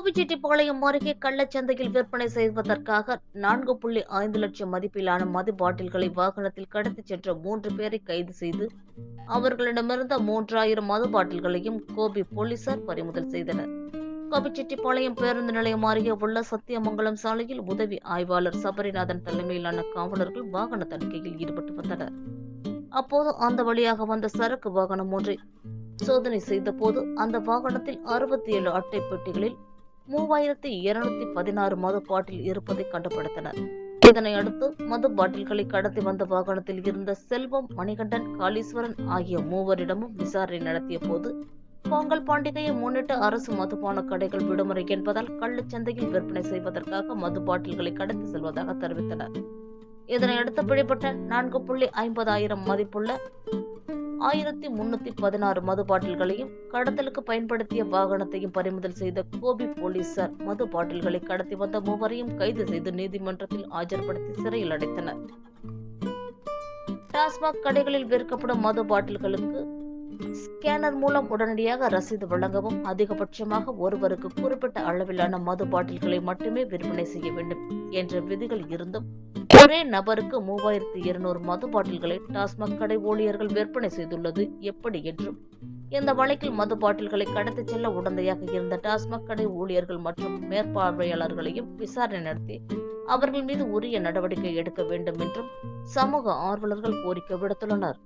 கோபிச்செட்டிப்பாளையம் அருகே கள்ளச்சந்தையில் விற்பனை செய்வதற்காக நான்கு புள்ளி ஐந்து லட்சம் மதிப்பிலான மது பாட்டில்களை வாகனத்தில் கடத்திச் சென்ற மூன்று பேரை கைது செய்து அவர்களிடமிருந்த மூன்றாயிரம் மது பாட்டில்களையும் கோபி போலீசார் பறிமுதல் செய்தனர். கோபிச்செட்டிப்பாளையம் பேருந்து நிலையம் அருகே உள்ள சத்தியமங்கலம் சாலையில் உதவி ஆய்வாளர் சபரிநாதன் தலைமையிலான காவலர்கள் வாகன தணிக்கையில் ஈடுபட்டு வந்தனர். அப்போது அந்த வழியாக வந்த சரக்கு வாகனம் ஒன்றை சோதனை செய்தபோது அந்த வாகனத்தில் அறுபத்தி ஏழு அட்டை பெட்டிகளில் மூவாயிரத்தி இருநூத்தி பதினாறு மது பாட்டில் இருப்பதை கண்டுபிடித்தனர். இதனை அடுத்து மது பாட்டில்களை கடத்தி வந்த வாகனத்தில் இருந்த செல்வம் மணிகண்டன் காளீஸ்வரன் ஆகிய மூவரிடமும் விசாரணை நடத்திய போது பொங்கல் பண்டிகையை முன்னிட்டு அரசு மதுபான கடைகள் விடுமுறை என்பதால் கள்ளுச்சந்தையில் விற்பனை செய்வதற்காக மது பாட்டில்களை கடத்தி செல்வதாக தெரிவித்தனர். இதனையடுத்து பிடிபட்ட நான்கு புள்ளி ஐம்பதாயிரம் மதிப்புள்ள ஆயிரத்தி முன்னூத்தி பதினாறு மது பாட்டில்களையும் கடத்தலுக்கு பயன்படுத்திய வாகனத்தையும் பறிமுதல் செய்த கோபி போலீசார் மது பாட்டில்களை கடத்தி வந்த மூவரையும் கைது செய்து நீதிமன்றத்தில் ஆஜர்படுத்தி சிறையில் அடைத்தனர். டாஸ்மாக் கடைகளில் விற்கப்படும் மது பாட்டில்களுக்கு ஸ்கேனர் மூலம் உடனடியாக ரசீது வழங்கவும் அதிகபட்சமாக ஒருவருக்கு குறிப்பிட்ட அளவிலான மது பாட்டில்களை மட்டுமே விற்பனை செய்ய வேண்டும் என்ற விதிகள் இருந்தும் ஒரே நபருக்கு மூவாயிரத்தி இருநூறு மது பாட்டில்களை டாஸ்மாக் கடை ஊழியர்கள் விற்பனை செய்துள்ளது எப்படி என்றும். இந்த வழக்கில் மது பாட்டில்களை கடத்திச் செல்ல உடந்தையாக இருந்த டாஸ்மாக் கடை ஊழியர்கள் மற்றும் மேற்பார்வையாளர்களையும் விசாரணை நடத்தி அவர்கள் மீது உரிய நடவடிக்கை எடுக்க வேண்டும் என்றும் சமூக ஆர்வலர்கள் கோரிக்கை விடுத்துள்ளனர்.